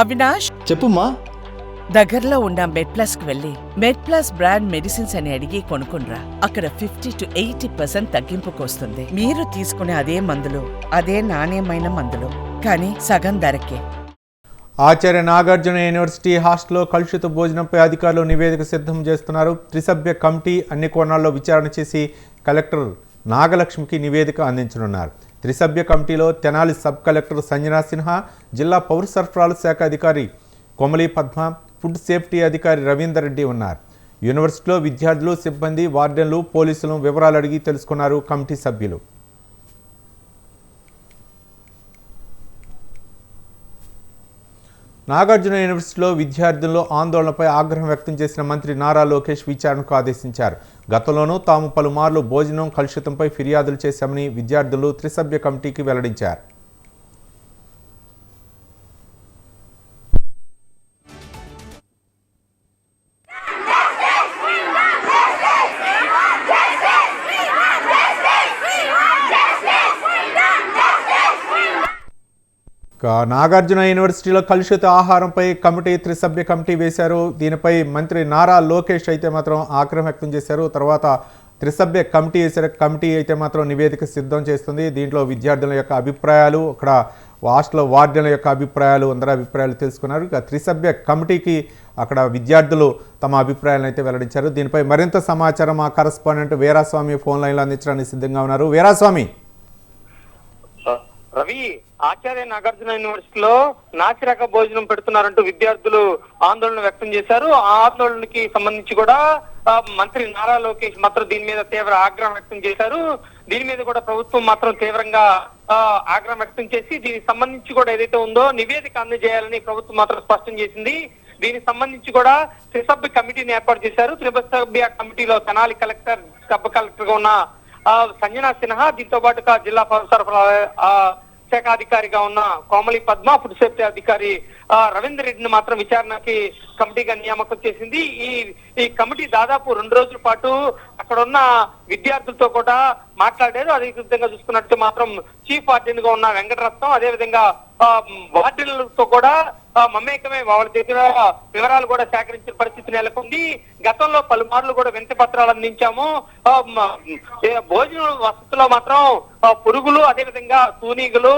అవినాష్? చెప్పుమా దగ్గరలో ఉన్న మెడ్ ప్లస్కు వెళ్ళి మెడ్ ప్లస్ బ్రాండ్ మెడిసిన్స్ అని అడిగి కొనుక్కునరా అక్కడ ఫిఫ్టీ టు ఎయిటీ పర్సెంట్ తగ్గింపుకు వస్తుంది మీరు తీసుకునే అదే మందులు అదే నాణ్యమైన మందులు కానీ సగం ధరకే. ఆచార్య నాగార్జున యూనివర్సిటీ హాస్టల్లో కలుషిత భోజనంపై అధికారులు నివేదిక సిద్ధం చేస్తున్నారు. త్రిసభ్య కమిటీ అన్ని కోణాల్లో విచారణ చేసి కలెక్టర్ నాగలక్ష్మికి నివేదిక అందించనున్నారు. త్రిసభ్య కమిటీలో తెనాలి సబ్ కలెక్టర్ సంజనా సిన్హా జిల్లా పౌర సరఫరాల శాఖ అధికారి కొమలి పద్మ ఫుడ్ సేఫ్టీ అధికారి రవీందర్ రెడ్డి ఉన్నారు. యూనివర్సిటీలో విద్యార్థులు సిబ్బంది వార్డెన్లు పోలీసులను వివరాలు అడిగి తెలుసుకున్నారు కమిటీ సభ్యులు. నాగార్జున యూనివర్సిటీలో విద్యార్థుల్లో ఆందోళనపై ఆగ్రహం వ్యక్తం చేసిన మంత్రి నారా లోకేష్ విచారణకు ఆదేశించారు. గతంలోనూ తాము పలుమార్లు భోజనం కలుషితంపై ఫిర్యాదులు చేశామని విద్యార్థులు త్రిసభ్య కమిటీకి వెల్లడించారు. నాగార్జున యూనివర్సిటీలో కలుషిత ఆహారంపై కమిటీ త్రిసభ్య కమిటీ వేశారు. దీనిపై మంత్రి నారా లోకేష్ అయితే మాత్రం ఆగ్రహం వ్యక్తం చేశారు. తర్వాత త్రిసభ్య కమిటీ వేశారు కమిటీ అయితే మాత్రం నివేదిక సిద్ధం చేస్తుంది. దీంట్లో విద్యార్థుల యొక్క అభిప్రాయాలు అక్కడ హాస్టల్ వార్డెన్ల యొక్క అభిప్రాయాలు అందరి అభిప్రాయాలు తెలుసుకున్నారు. ఇక త్రిసభ్య కమిటీకి అక్కడ విద్యార్థులు తమ అభిప్రాయాలను అయితే వెల్లడించారు. దీనిపై మరింత సమాచారం మా కరస్పాండెంట్ వీరాస్వామి ఫోన్ లైన్లో అందించడానికి సిద్ధంగా ఉన్నారు. వీరాస్వామి. రవి. ఆచార్య నాగార్జున యూనివర్సిటీలో నాసిరక భోజనం పెడుతున్నారంటూ విద్యార్థులు ఆందోళన వ్యక్తం చేశారు. ఆ ఆందోళనకి సంబంధించి కూడా మంత్రి నారా లోకేష్ మాత్రం దీని మీద తీవ్ర ఆగ్రహం వ్యక్తం చేశారు. దీని మీద కూడా ప్రభుత్వం మాత్రం తీవ్రంగా ఆగ్రహం వ్యక్తం చేసి దీనికి సంబంధించి కూడా ఏదైతే ఉందో నివేదిక అందజేయాలని ప్రభుత్వం మాత్రం స్పష్టం చేసింది. దీనికి సంబంధించి కూడా త్రిసభ్య కమిటీని ఏర్పాటు చేశారు. త్రిసభ్య కమిటీలో తెనాలి కలెక్టర్ సబ్ కలెక్టర్గా ఉన్న ఆ, సంజనా సిన్హా దీంతో పాటుగా జిల్లా పౌర సరఫరా శాఖ అధికారిగా ఉన్న కోమలి పద్మ ఫుడ్ సేఫ్టీ అధికారి ఆ, రవీందర్ రెడ్డిని మాత్రం విచారణకి కమిటీగా నియామకం చేసింది. ఈ ఈ కమిటీ దాదాపు రెండు రోజుల పాటు అక్కడ ఉన్న విద్యార్థులతో కూడా మాట్లాడారు. అదే విధంగా చూసుకున్నట్టు మాత్రం చీఫ్ వార్డెన్గా ఉన్న వెంకటరత్నం అదే విధంగా ఆ, వార్డెన్లతో కూడా మమేకమే వాళ్ళ దగ్గర వివరాలు కూడా సేకరించిన పరిస్థితి నెలకొంది. గతంలో పలుమార్లు కూడా వింత పత్రాలు అందించాము. భోజనం వసతిలో మాత్రం పురుగులు అదే విధంగా తూనీగులు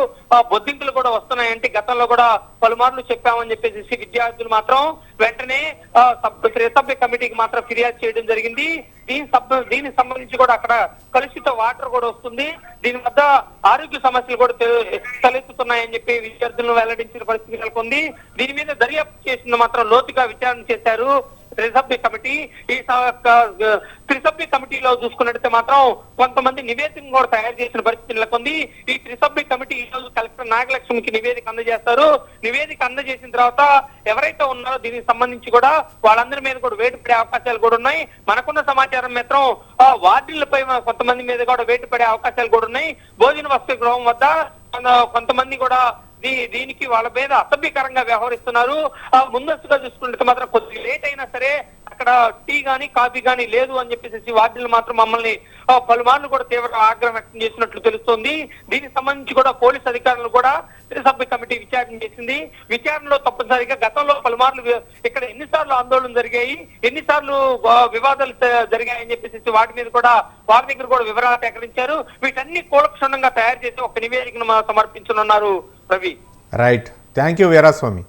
బొద్దింకులు కూడా వస్తున్నాయంటే గతంలో కూడా పలుమార్లు చెప్పామని చెప్పేసి విద్యార్థులు మాత్రం వెంటనే ఆ, త్రిసభ్య కమిటీకి మాత్రం ఫిర్యాదు చేయడం జరిగింది. దీని సబ్ దీనికి సంబంధించి కూడా అక్కడ కలుషిత వాటర్ కూడా వస్తుంది. దీని వద్ద ఆరోగ్య సమస్యలు కూడా తలెత్తుతున్నాయని చెప్పి విద్యార్థులను వెల్లడించిన పరిస్థితి నెలకొంది. దీని మీద దర్యాప్తు చేసిన మాత్రం లోతుగా విచారణ చేశారు. త్రిసభ్య కమిటీ ఈ త్రిసభ్య కమిటీలో చూసుకున్నట్లయితే మాత్రం కొంతమంది నివేదిక కూడా తయారు చేసిన పరిస్థితి నెలకొంది. ఈ త్రిసభ్య కమిటీ ఈ రోజు కలెక్టర్ నాగలక్ష్మికి నివేదిక అందజేస్తారు. నివేదిక అందజేసిన తర్వాత ఎవరైతే ఉన్నారో దీనికి సంబంధించి కూడా వాళ్ళందరి మీద కూడా వేటు పడే అవకాశాలు కూడా ఉన్నాయి. మనకున్న సమాచారం మాత్రం వార్డులపై కొంతమంది మీద కూడా వేటు పడే అవకాశాలు కూడా ఉన్నాయి. భోజన వసతి గృహం వద్ద కొంతమంది కూడా దీనికి వాళ్ళ మీద అసభ్యకరంగా వ్యవహరిస్తున్నారు. ఆ, ముందస్తుగా చూసుకుంటే మాత్రం కొద్దిగా లేట్ అయినా సరే అక్కడ టీ గానీ కాఫీ గానీ లేదు అని చెప్పేసి వార్డులు మాత్రం మమ్మల్ని పలుమార్లు కూడా తీవ్ర ఆగ్రహం వ్యక్తం చేసినట్లు తెలుస్తోంది. దీనికి సంబంధించి కూడా పోలీస్ అధికారులు కూడా త్రిసభ్య కమిటీ విచారణ చేసింది. విచారణలో తప్పనిసరిగా గతంలో పలుమార్లు ఇక్కడ ఎన్నిసార్లు ఆందోళన జరిగాయి. ఎన్నిసార్లు వివాదాలు జరిగాయని చెప్పేసి వాటి మీద కూడా వారి దగ్గర కూడా వివరాలు సేకరించారు. వీటన్ని కూలక్షుణ్ణంగా తయారు చేసి ఒక నివేదికను సమర్పించనున్నారు. Ravi right thank you Veeraswamy